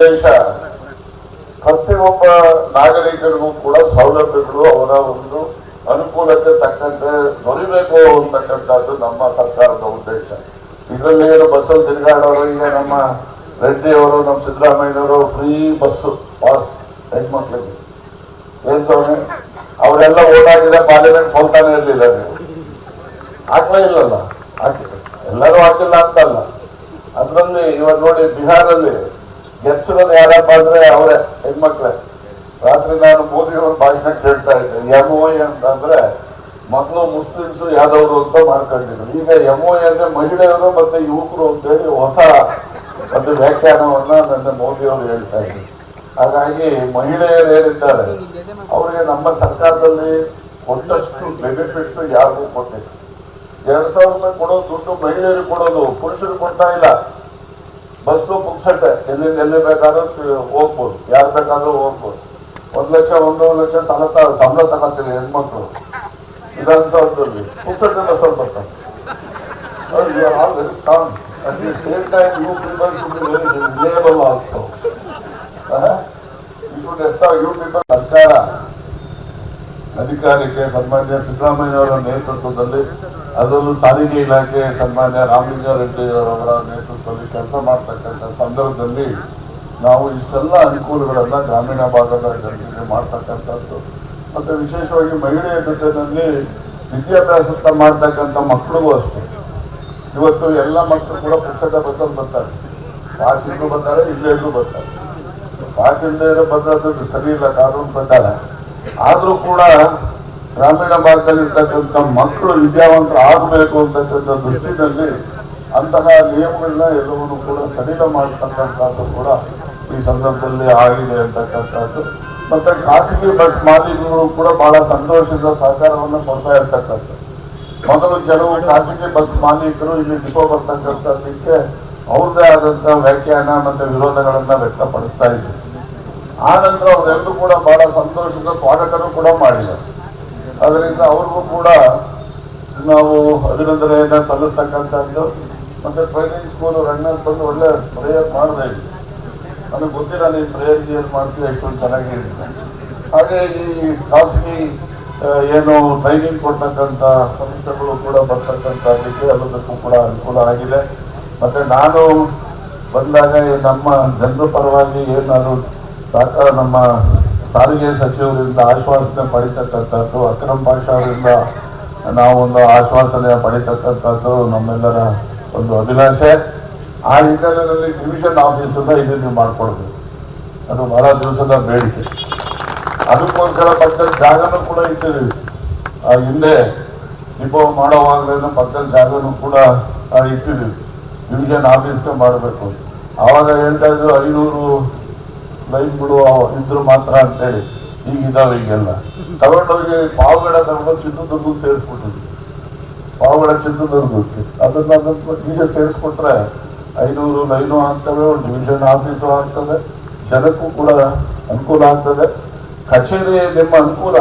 ದೇಶ ಪ್ರತಿಯೊಬ್ಬ ನಾಗರಿಕರಿಗೂ ಕೂಡ ಸೌಲಭ್ಯಗಳು ಅವರ ಒಂದು ಅನುಕೂಲಕ್ಕೆ ತಕ್ಕಂತೆ ದೊರಿಬೇಕು ಅಂತಕ್ಕಂಥದ್ದು ನಮ್ಮ ಸರ್ಕಾರದ ಉದ್ದೇಶ. ಇದರಲ್ಲಿ ಏನು ಬಸ್ಸಲ್ಲಿ ತಿರುಗಾಡೋರು, ಈಗ ನಮ್ಮ ರೆಡ್ಡಿ ಅವರು ನಮ್ಮ ಸಿದ್ದರಾಮಯ್ಯನವರು ಫ್ರೀ ಬಸ್ಸು ಪಾಸ್ ಹೆಣ್ಮಕ್ಳಿಗೆ ಏನ್ ಸ್ವಾಮಿ? ಅವರೆಲ್ಲ ಓಡಾಡಿದ್ರೆ ಪಾರ್ಲಿಮೆಂಟ್ ಸೋಲ್ತಾನೆ ಇರಲಿಲ್ಲ ನೀವು ಆಗ್ಲೇ ಇಲ್ಲಲ್ಲ? ಆಗ್ತಿಲ್ಲ ಎಲ್ಲರೂ ಹಾಕಿಲ್ಲ ಅಂತಲ್ಲ. ಅದರಲ್ಲಿ ಇವಾಗ ನೋಡಿ ಬಿಹಾರಲ್ಲಿ ಗೆಲ್ಸಿರೋದು ಯಾರಪ್ಪ ಅಂದ್ರೆ ಅವರೇ ಹೆಣ್ಮಕ್ಳೆ ರಾತ್ರಿ ನಾನು ಮೋದಿ ಅವ್ರ ಭಾಷಣ ಕೇಳ್ತಾ ಇದ್ದೆ ಎಂ ಒ ಅಂತಂದ್ರೆ ಮಕ್ಕಳು ಮುಸ್ಲಿಮ್ಸ್ ಯಾದವರು ಅಂತ ಮಾಡ್ಕೊಂಡಿದ್ರು. ಈಗ ಎಂ ಒ ಅಂದ್ರೆ ಮಹಿಳೆಯರು ಮತ್ತೆ ಯುವಕರು ಅಂತೇಳಿ ಹೊಸ ಒಂದು ವ್ಯಾಖ್ಯಾನವನ್ನ ನನ್ನ ಮೋದಿ ಅವರು ಹೇಳ್ತಾ ಇದ್ರು. ಹಾಗಾಗಿ ಮಹಿಳೆಯರು ಏನಿದ್ದಾರೆ, ಅವರಿಗೆ ನಮ್ಮ ಸರ್ಕಾರದಲ್ಲಿ ಕೊಟ್ಟಷ್ಟು ಬೆನಿಫಿಟ್ಸ್ ಯಾರಿಗೂ ಕೊಟ್ಟಿಲ್ಲ. ಎರಡ್ ಸಾವಿರ ರೂಪಾಯಿ ಕೊಡೋ ದುಡ್ಡು ಮಹಿಳೆಯರಿಗೆ ಕೊಡೋದು ಪುರುಷರು ಕೊಡ್ತಾ ಇಲ್ಲ. ಬಸ್ಸು ಪುಕ್ಸಟ್ಟೆ ಎಲ್ಲಿ ಎಲ್ಲಿ ಬೇಕಾದ್ರೂ ಹೋಗ್ಬೋದು. ಯಾರು ಬೇಕಾದ್ರೂ ಹೋಗ್ಬೋದು. ಒಂದು ಲಕ್ಷ ಒಂದೂವರೆ ಲಕ್ಷ ಸಾಲ ಸಂಬಳ ತಗೊಳ್ತೀನಿ ಹೆಣ್ಮಕ್ಳು. ವಿಧಾನಸೌಧದಲ್ಲಿ ಪುಕ್ಸಟ್ಟೆಲ್ಲ ಸ್ವಲ್ಪ all very strong at the same time you people should be very reliable also you should ಎಸ್ಟಾವ್ you people ಸರ್ಕಾರ. ಅಧಿಕಾರಕ್ಕೆ ಸನ್ಮಾನ್ಯ ಸಿದ್ದರಾಮಯ್ಯವರ ನೇತೃತ್ವದಲ್ಲಿ ಅದರಲ್ಲೂ ಸಾರಿಗೆ ಇಲಾಖೆ ಸನ್ಮಾನ್ಯ ರಾಮಲಿಂಗಾರೆಡ್ಡಿ ಅವರ ನೇತೃತ್ವದಲ್ಲಿ ಕೆಲಸ ಮಾಡ್ತಕ್ಕಂಥ ಸಂದರ್ಭದಲ್ಲಿ ನಾವು ಇಷ್ಟೆಲ್ಲ ಅನುಕೂಲಗಳನ್ನು ಗ್ರಾಮೀಣ ಭಾಗದ ಜನರಿಗೆ ಮಾಡ್ತಕ್ಕಂಥದ್ದು. ಮತ್ತು ವಿಶೇಷವಾಗಿ ಮಹಿಳೆಯ ಜೊತೆಯಲ್ಲಿ ವಿದ್ಯಾಭ್ಯಾಸ ಮಾಡ್ತಕ್ಕಂಥ ಮಕ್ಕಳಿಗೂ ಅಷ್ಟೇ. ಇವತ್ತು ಎಲ್ಲ ಮಕ್ಕಳು ಕೂಡ ಪುಸ್ತಕ ಬಸ್ಸಲ್ಲಿ ಬರ್ತಾರೆ. ಇಲ್ಲೂ ಬರ್ತಾರೆ, ಇಲ್ಲೇ ಇಲ್ಲೂ ಬರ್ತಾರೆ. ಪಾಸ್ ಇಲ್ಲದೇ ಇರೋ ಬಂದದ್ದು ಸರಿ ಇಲ್ಲ, ಕಾನೂನು ಪ್ರಕಾರ. ಆದ್ರೂ ಕೂಡ ಗ್ರಾಮೀಣ ಭಾಗದಲ್ಲಿರ್ತಕ್ಕಂಥ ಮಕ್ಕಳು ವಿದ್ಯಾವಂತರು ಆಗಬೇಕು ಅಂತಕ್ಕಂಥ ದೃಷ್ಟಿಯಲ್ಲಿ ಅಂತಹ ನಿಯಮಗಳನ್ನ ಎಲ್ಲವನ್ನು ಕೂಡ ಸಡಿಲ ಮಾಡತಕ್ಕಂಥದ್ದು ಕೂಡ ಈ ಸಂದರ್ಭದಲ್ಲಿ ಆಗಿದೆ ಅಂತಕ್ಕಂಥದ್ದು. ಮತ್ತೆ ಖಾಸಗಿ ಬಸ್ ಮಾಲೀಕರು ಕೂಡ ಬಹಳ ಸಂತೋಷದಿಂದ ಸಹಕಾರವನ್ನು ಕೊಡ್ತಾ ಇರ್ತಕ್ಕಂಥದ್ದು. ಮೊದಲು ಕೆಲವು ಖಾಸಗಿ ಬಸ್ ಮಾಲೀಕರು ಇಲ್ಲಿ ಡಿಪೋ ಬರ್ತಕ್ಕಂಥದ್ದಕ್ಕೆ ಅವ್ರದ್ದೇ ಆದಂಥ ವ್ಯಾಖ್ಯಾನ ಮತ್ತೆ ವಿರೋಧಗಳನ್ನ ವ್ಯಕ್ತಪಡಿಸ್ತಾ ಇದ್ರು. ಆ ನಂತರ ಅವರೆಲ್ಲರೂ ಕೂಡ ಬಹಳ ಸಂತೋಷದ ಸ್ವಾಗತನೂ ಕೂಡ ಮಾಡಿಲ್ಲ ಅದರಿಂದ ಅವ್ರಿಗೂ ಕೂಡ ನಾವು ಅಭಿನಂದನೆಯನ್ನು ಸಲ್ಲಿಸ್ತಕ್ಕಂಥದ್ದು. ಮತ್ತು ಟ್ರೈನಿಂಗ್ ಸ್ಕೂಲ್ ರಣ್ಣಲ್ಲಿ ಬಂದು ಒಳ್ಳೆ ಪ್ರೇಯರ್ ಮಾಡಿದೆ ನನಗೆ ಗೊತ್ತಿಲ್ಲ ನೀವು ಪ್ರೇಯರ್ ಏನು ಮಾಡ್ತೀವಿ ಎಷ್ಟೊಂದು ಚೆನ್ನಾಗಿ ಹಾಗೆ ಈ ಖಾಸಗಿ ಏನು ಟ್ರೈನಿಂಗ್ ಕೊಡ್ತಕ್ಕಂಥ ಸಂಸ್ಥೆಗಳು ಕೂಡ ಬರ್ತಕ್ಕಂಥದ್ದಕ್ಕೆ ಎಲ್ಲದಕ್ಕೂ ಕೂಡ ಅನುಕೂಲ ಆಗಿದೆ. ಮತ್ತು ನಾನು ಬಂದಾಗ ನಮ್ಮ ಜನರ ಪರವಾಗಿ ಏನಾದ್ರು ಸಹಕಾರ ನಮ್ಮ ಸಾರಿಗೆ ಸಚಿವರಿಂದ ಆಶ್ವಾಸನೆ ಪಡಿತಕ್ಕಂಥದ್ದು, ಅಕ್ರಮ್ ಪಾಷಾ ಅವರಿಂದ ನಾವೊಂದು ಆಶ್ವಾಸನೆ ಪಡಿತಕ್ಕಂಥದ್ದು ನಮ್ಮೆಲ್ಲರ ಒಂದು ಅಭಿಲಾಷೆ. ಆ ಹಿನ್ನೆಲೆಯಲ್ಲಿ ಡಿವಿಷನ್ ಆಫೀಸನ್ನ ಇದನ್ನು ಮಾಡ್ಕೊಡ್ಬೇಕು ಅದು ಬಹಳ ದಿವಸದ ಬೇಡಿಕೆ. ಅದಕ್ಕೋಸ್ಕರ ಪಕ್ಕದ ಜಾಗನೂ ಕೂಡ ಇಟ್ಟಿದ್ದೀವಿ. ಆ ಹಿಂದೆ ಡಿಪೋ ಮಾಡೋವಾಗಲೇ ಪಕ್ಕದ ಜಾಗನೂ ಕೂಡ ಇಟ್ಟಿದ್ದೀವಿ. ಡಿವಿಷನ್ ಆಫೀಸ್ಗೆ ಮಾಡಬೇಕು. ಆವಾಗ ಹೇಳ್ತಾ ಇದ್ರು ಐನೂರು ಲೈನ್ಗಳು ಇದ್ರು ಮಾತ್ರ ಅಂತೇಳಿ. ಈಗ ಇದಾವೆ ಈಗೆಲ್ಲ. ತಗೊಂಡೋಗಿ ಪಾವುಗಡ ತಗೊಂಡು ಚಿತ್ರದುರ್ಗಕ್ಕೆ ಸೇರಿಸ್ಬಿಟ್ಟಿದ್ವಿ ಪಾವುಗಡ ಚಿತ್ರದುರ್ಗಕ್ಕೆ ಅದನ್ನ ಅದನ್ನ ಈಗ ಸೇರಿಸ್ಬಿಟ್ರೆ ಐನೂರು ಲೈನು ಆಗ್ತವೆ, ಒಂದು ಡಿವಿಷನ್ ಆಫೀಸು ಆಗ್ತದೆ, ಜನಕ್ಕೂ ಕೂಡ ಅನುಕೂಲ ಆಗ್ತದೆ. ಕಚೇರಿ ನಿಮ್ಮ ಅನುಕೂಲ.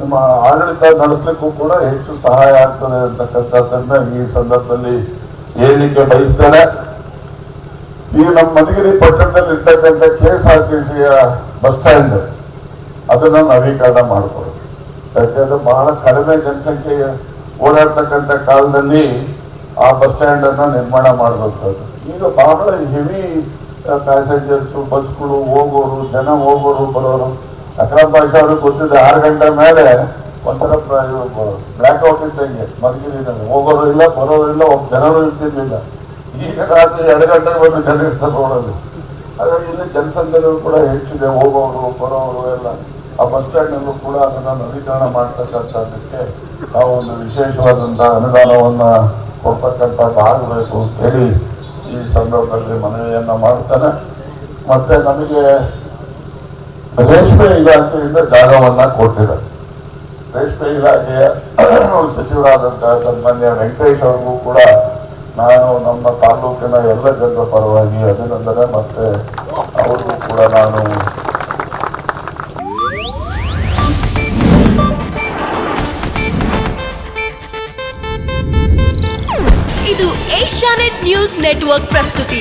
ನಿಮ್ಮ ಆಡಳಿತ ನಡೆಸಲಿಕ್ಕೂ ಕೂಡ ಹೆಚ್ಚು ಸಹಾಯ ಆಗ್ತದೆ ಅಂತಕ್ಕಂಥದ್ದನ್ನ ಈ ಸಂದರ್ಭದಲ್ಲಿ ಹೇಳಲಿಕ್ಕೆ ಬಯಸ್ತೇನೆ. ಈಗ ನಮ್ಮ ಮಧುಗಿರಿ ಪಟ್ಟಣದಲ್ಲಿ ಇರ್ತಕ್ಕಂಥ ಕೆ ಎಸ್ ಆರ್ ಟಿ ಸಿಯ ಬಸ್ ಸ್ಟ್ಯಾಂಡ್ ಅದನ್ನ ನವೀಕರಣ ಮಾಡಿಕೊಡೋದು ಯಾಕೆಂದ್ರೆ ಬಹಳ ಕಡಿಮೆ ಜನಸಂಖ್ಯೆ ಓಡಾಡ್ತಕ್ಕಂಥ ಕಾಲದಲ್ಲಿ ಆ ಬಸ್ ಸ್ಟ್ಯಾಂಡ್ ಅನ್ನ ನಿರ್ಮಾಣ ಮಾಡುವಂಥದ್ದು ಈಗ ಬಹಳ ಹೆವಿ ಪ್ಯಾಸೆಂಜರ್ಸ್ ಬಸ್ಗಳು ಹೋಗೋರು, ಜನ ಹೋಗೋರು ಬರೋರು, ಅಕ್ರಮ್ ಭಾಷೆ ಅವ್ರಿಗೆ ಗೊತ್ತಿದೆ, ಆರು ಗಂಟೆ ಮೇಲೆ ಒಂಥರ ಬ್ಲ್ಯಾಕ್ ಔಟ್ ಇದ್ದಂಗೆ ಮಧುಗಿರಿನಲ್ಲಿ ಹೋಗೋರು ಇಲ್ಲ, ಬರೋರು ಇಲ್ಲ, ಒಬ್ಬ ಜನರು ಇರ್ತಿರ್ಲಿಲ್ಲ. ಈಗ ರಾತ್ರಿ ಎರಡು ಗಂಟೆಗೆ ಬಂದು ಜನ ಇರ್ತಾರೆ ರೋಡಲ್ಲಿ ಹಾಗಾಗಿ ಇಲ್ಲಿ ಜನಸಂಖ್ಯೆಗಳು ಕೂಡ ಹೆಚ್ಚಿದೆ, ಹೋಗೋರು, ಬರೋರು ಎಲ್ಲ. ಆ ಬಸ್ ಸ್ಟ್ಯಾಂಡಲ್ಲೂ ಕೂಡ ಅದನ್ನು ನವೀಕರಣ ಮಾಡ್ತಕ್ಕಂಥದ್ದಕ್ಕೆ ನಾವು ಒಂದು ವಿಶೇಷವಾದಂಥ ಅನುದಾನವನ್ನು ಕೊಡ್ತಕ್ಕಂಥದ್ದು ಆಗಬೇಕು ಅಂತ ಹೇಳಿ ಈ ಸಂದರ್ಭದಲ್ಲಿ ಮನವಿಯನ್ನು ಮಾಡ್ತಾನೆ ಮತ್ತೆ ನಮಗೆ ರೇಷ್ಮೆ ಇಲಾಖೆಯಿಂದ ಜಾಗವನ್ನು ಕೊಟ್ಟಿದೆ. ರೇಷ್ಮೆ ಇಲಾಖೆಯ ಸಚಿವರಾದಂಥ ಸನ್ಮಾನ್ಯ ವೆಂಕಟೇಶ್ ಅವ್ರಿಗೂ ಕೂಡ ನಾನು ನಮ್ಮ ತಾಲೂಕಿನ ಎಲ್ಲ ಜನರ ಪರವಾಗಿ ಅಭಿನಂದನೆ ಮತ್ತೆ ಅವ್ರಿಗೂ ಕೂಡ ನಾನು ಇದು ಏಷ್ಯಾನೆಟ್ ನ್ಯೂಸ್ ನೆಟ್ವರ್ಕ್ ಪ್ರಸ್ತುತಿ.